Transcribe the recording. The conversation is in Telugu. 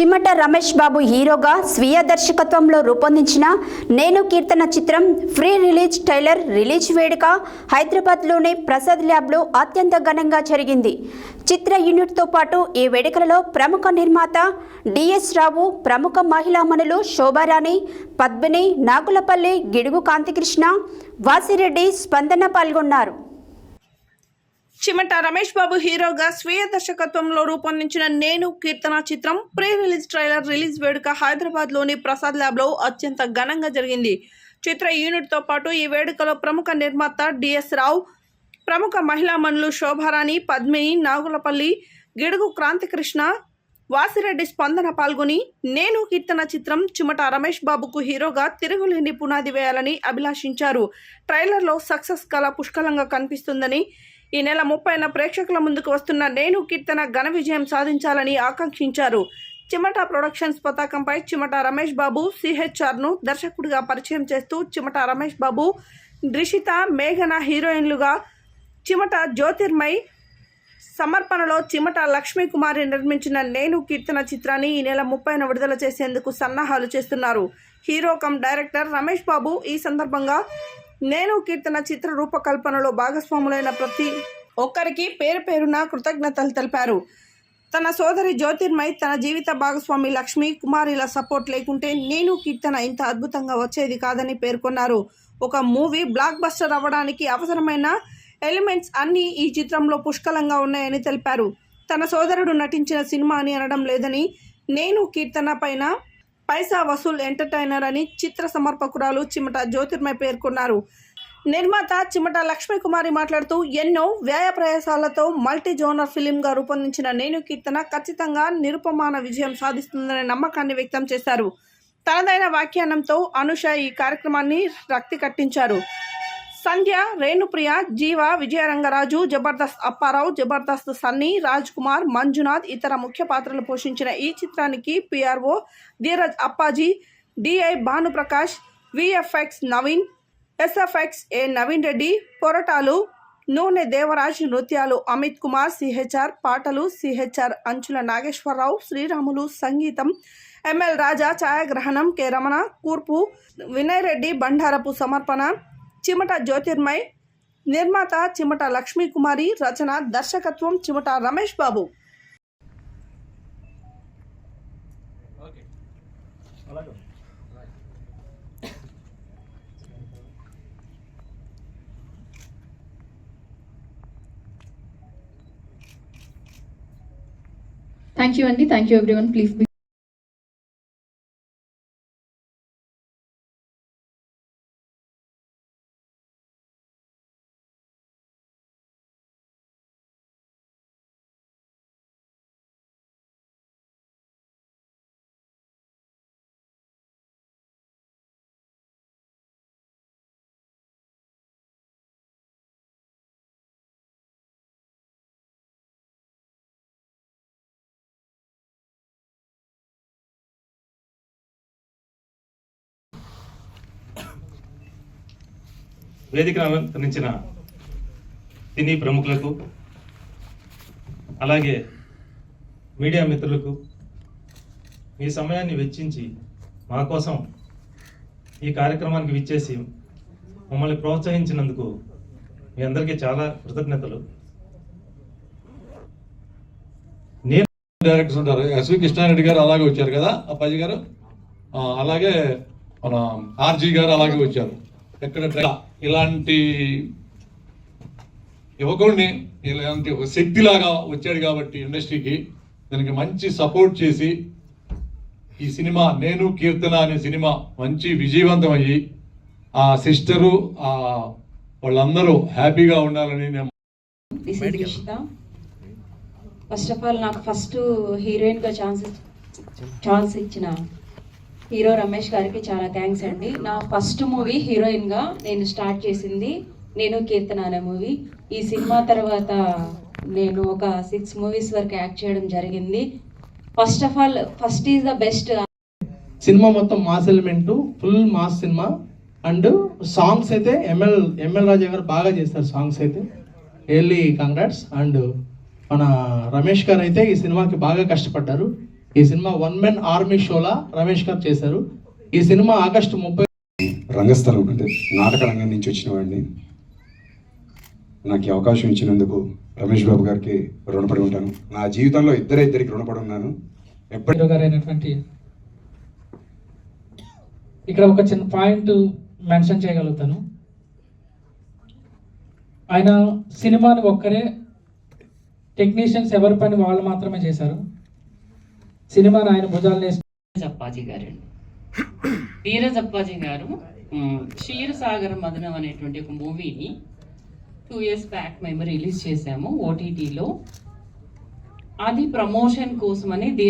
చిమ్మట రమేష్ బాబు హీరోగా స్వీయ దర్శకత్వంలో రూపొందించిన నేను కీర్తన చిత్రం ఫ్రీ రిలీజ్ ట్రైలర్ రిలీజ్ వేడుక హైదరాబాద్లోని ప్రసాద్ ల్యాబ్లో అత్యంత ఘనంగా జరిగింది. చిత్ర యూనిట్తో పాటు ఈ వేడుకలలో ప్రముఖ నిర్మాత డిఎస్ రావు ప్రముఖ మహిళామణులు శోభారాణి పద్మిని నాగులపల్లి గిడుగు కాంతికృష్ణ వాసిరెడ్డి స్పందన పాల్గొన్నారు. చిమట రమేష్ బాబు హీరోగా స్వీయ దర్శకత్వంలో రూపొందించిన నేను కీర్తన చిత్రం ప్రీ రిలీజ్ ట్రైలర్ రిలీజ్ వేడుక హైదరాబాద్లోని ప్రసాద్ ల్యాబ్లో అత్యంత ఘనంగా జరిగింది. చిత్ర యూనిట్తో పాటు ఈ వేడుకలో ప్రముఖ నిర్మాత డిఎస్ రావు ప్రముఖ మహిళా మనులు శోభారాణి పద్మిని నాగులపల్లి గిడుగు క్రాంతికృష్ణ వాసిరెడ్డి స్పందన పాల్గొని నేను కీర్తన చిత్రం చిమట రమేష్ బాబుకు హీరోగా తిరుగులేని పునాది వేయాలని అభిలాషించారు. ట్రైలర్లో సక్సెస్ కళ పుష్కలంగా కనిపిస్తుందని ఈ నెల ముప్పైన ప్రేక్షకుల ముందుకు వస్తున్న నేను కీర్తన ఘన విజయం సాధించాలని ఆకాంక్షించారు. చిమట ప్రొడక్షన్స్ పతాకంపై చిమట రమేష్ బాబు సిహెచ్ఆర్ను దర్శకుడిగా పరిచయం చేస్తూ చిమట రమేష్ బాబు రిషిత మేఘన హీరోయిన్లుగా చిమట జ్యోతిర్మయ్ సమర్పణలో చిమట లక్ష్మీ కుమారి నిర్మించిన నేను కీర్తన చిత్రాన్ని ఈ నెల ముప్పైన విడుదల చేసేందుకు సన్నాహాలు చేస్తున్నారు. Hero cum director Ramesh Babu ఈ సందర్భంగా నేను కీర్తన చిత్ర రూపకల్పనలో భాగస్వాములైన ప్రతి ఒక్కరికి పేరు పేరున కృతజ్ఞతలు తెలిపారు. తన సోదరి జ్యోతిర్మయ్ తన జీవిత భాగస్వామి లక్ష్మి కుమారిల సపోర్ట్ లేకుంటే నేను కీర్తన ఇంత అద్భుతంగా వచ్చేది కాదని పేర్కొన్నారు. ఒక మూవీ బ్లాక్ బస్టర్ అవ్వడానికి అవసరమైన ఎలిమెంట్స్ అన్నీ ఈ చిత్రంలో పుష్కలంగా ఉన్నాయని తెలిపారు. తన సోదరుడు నటించిన సినిమా అని అనడం లేదని నేను కీర్తన పైన పైసా వసూల్ ఎంటర్టైనర్ అని చిత్ర సమర్పకురాలు చిమట జ్యోతిర్మయ పేర్కొన్నారు. నిర్మాత చిమట లక్ష్మీకుమారి మాట్లాడుతూ ఎన్నో వ్యయ ప్రయాసాలతో మల్టీ జోనర్ ఫిలింగా రూపొందించిన నేను కీర్తన ఖచ్చితంగా నిరుపమాన విజయం సాధిస్తుందనే నమ్మకాన్ని వ్యక్తం చేశారు. తనదైన వ్యాఖ్యానంతో అనుష ఈ కార్యక్రమాన్ని రక్తి కట్టించారు. సంధ్య రేణుప్రియ జీవ విజయరంగరాజు జబర్దస్త్ అప్పారావు జబర్దస్త్ సన్నీ రాజ్ కుమార్ మంజునాథ్ ఇతర ముఖ్య పాత్రలు పోషించిన ఈ చిత్రానికి PRO Dheeraj Appaji DI Bhanuprakash VFX Naveen SFX A Naveen Reddy పొరటాలు నూనె దేవరాజ్ నృత్యాలు అమిత్ కుమార్ సిహెచ్ఆర్ పాటలు సిహెచ్ఆర్ అంచుల నాగేశ్వరరావు శ్రీరాములు సంగీతం ఎంఎల్ రాజా ఛాయాగ్రహణం కె రమణ కూర్పు వినయ్ రెడ్డి బండారపు సమర్పణ చిమట జ్యోతిర్మయ్ నిర్మాత చిమట లక్ష్మీకుమారి రచన దర్శకత్వం చిమట రమేష్ బాబు. థ్యాంక్ యూ అండి థ్యాంక్ యూ ఎవ్రీవన్ ప్లీజ్ వేదికను అలంకరించిన సినీ ప్రముఖులకు అలాగే మీడియా మిత్రులకు మీ సమయాన్ని వెచ్చించి మా కోసం ఈ కార్యక్రమానికి విచ్చేసి మమ్మల్ని ప్రోత్సహించినందుకు మీ అందరికీ చాలా కృతజ్ఞతలు. నేను డైరెక్టర్స్ ఉంటారు ఎస్వి కృష్ణారెడ్డి గారు అలాగే వచ్చారు కదా అప్పాజీ గారు? అలాగే మన ఆర్జీ గారు అలాగే వచ్చారు. ఎక్కడ ట్రై- ఇలాంటి యువకుడిని ఇలాంటి ఒక శక్తిలాగా వచ్చాడు కాబట్టి ఇండస్ట్రీకి దానికి మంచి సపోర్ట్ చేసి ఈ సినిమా నేను కీర్తన అనే సినిమా మంచి విజయవంతం అయ్యి ఆ సిస్టరు ఆ వాళ్ళందరూ హ్యాపీగా ఉండాలని నేను ఫస్ట్ ఆఫ్ ఆల్ నాకు ఫస్ట్ హీరోయిన్గా ఛాన్స్ ఛాన్స్ ఇచ్చిన హీరో రమేష్ గారికి చాలా థ్యాంక్స్ అండి. నా ఫస్ట్ మూవీ హీరోయిన్గా నేను స్టార్ట్ చేసింది నేను కీర్తన అనే మూవీ. ఈ సినిమా తర్వాత నేను ఒక సిక్స్ మూవీస్ వరకు యాక్ట్ చేయడం జరిగింది. First of all first is the best cinema మొత్తం mass element full mass cinema. And songs అయితే ఎంఎల్ ఎంఎల్ రాజా గారు బాగా చేస్తారు సాంగ్స్ అయితే. ఎయిర్లీ కంగ్రాట్స్ అండ్ మన రమేష్ గారు అయితే ఈ సినిమాకి బాగా కష్టపడ్డారు. ఈ సినిమా వన్ మెన్ ఆర్మీ షోలా రమేష్ గారు చేశారు. ఈ సినిమా ఆగస్టు ముప్పై రంగస్థలం అంటే నాటక రంగం నుంచి వచ్చిన వాడిని. నాకు ఈ అవకాశం ఇచ్చినందుకు రమేష్ బాబు గారికి రుణపడి ఉంటాను. నా జీవితంలో ఇద్దరే ఇద్దరికి రుణపడి ఉన్నాను. ఎప్పటి హీరో గారు అయినటువంటి ఇక్కడ ఒక చిన్న పాయింట్ మెన్షన్ చేయగలుగుతాను. ఆయన సినిమాని ఒక్కరే టెక్నీషియన్స్ ఎవరి పని వాళ్ళు మాత్రమే చేశారు. సినిమాని ఆయన భుజాలు వేసి గారండి. ధీరజ్ అప్పాజీ గారు క్షీరసాగర్ మదనం అనేటువంటి ఒక మూవీని టూ ఇయర్స్ బ్యాక్ మేము రిలీజ్ చేసాము ఓటీటీలో అది ప్రమోషన్ కోసమని ధీరజ్